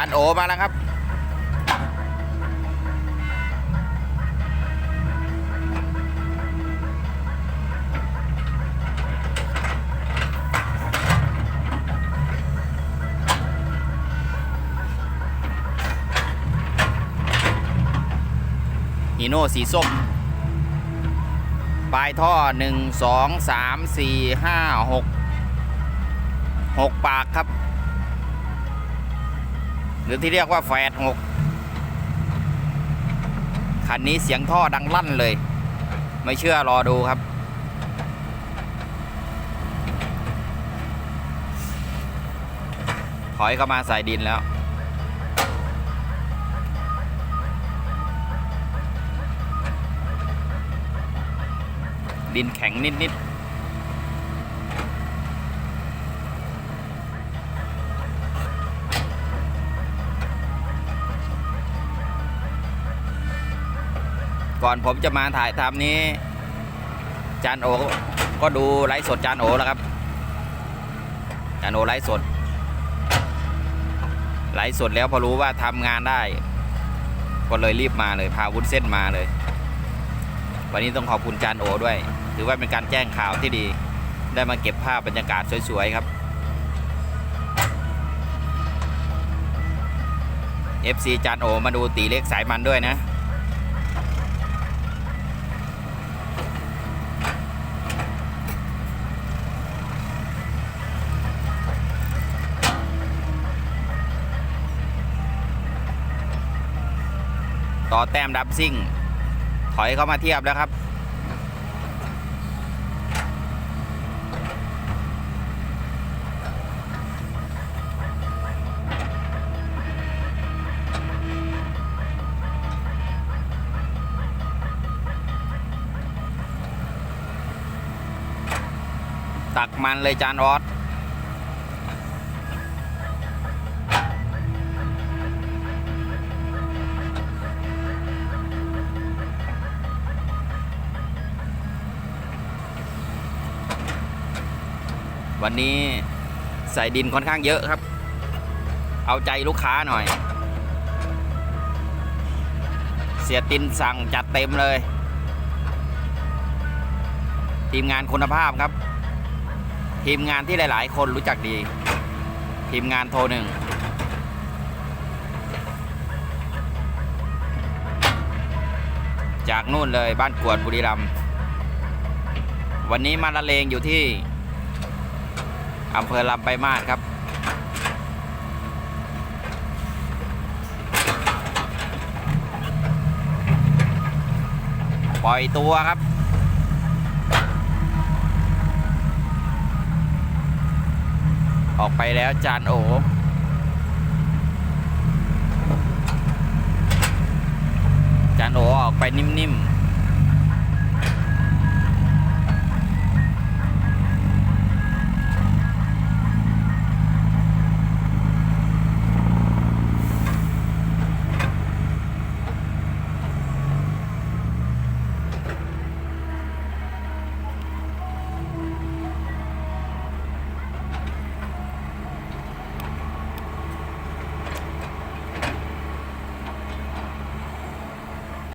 านโอมาแล้วครับฮีโน่สีส้ม ปลายท่อหนึ่งสองสามสี่ห้าหกหกปากครับ รือที่เรียกว่าแฟดหกคันนี้เสียงท่อดังลั่นเลย ไม่เชื่อรอดูครับ ถอยเข้ามาใส่ดินแล้วดินแข็งนิด ๆ ก่อนผมจะมาถ่ายทำนี้ จานโอก็ดูไลฟ์สดจานโอแล้วครับ จานโอไลฟ์สด ไลฟ์สดแล้วพอรู้ว่าทำงานได้ ก็เลยรีบมาเลย พาวุ้นเส้นมาเลย วันนี้ต้องขอบคุณจานโอด้วย ถือว่าเป็นการแจ้งข่าวที่ดี ได้มาเก็บภาพบรรยากาศสวยๆครับ FC จานโอมาดูตีเล็กสายมันด้วยนะ ต่อแต้มดับซิ่ง ถอยเข้ามาเทียบแล้วครับ ตักมันเลยจานออส วันนี้ใส่ดินค่อนข้างเยอะครับ เอาใจลูกค้าหน่อย เสียตินสั่งจัดเต็มเลย ทีมงานคุณภาพครับ ทีมงานที่หลาย ๆ คนรู้จักดี ทีมงานโทรหนึ่งจากนู่นเลยบ้านกวดบุรีรัมย์วันนี้มาละเลงอยู่ที่ อำเภอลำไปมาศครับ ปล่อยตัวครับ ออกไปแล้วจานโอจานโอออกไปนิ่มๆ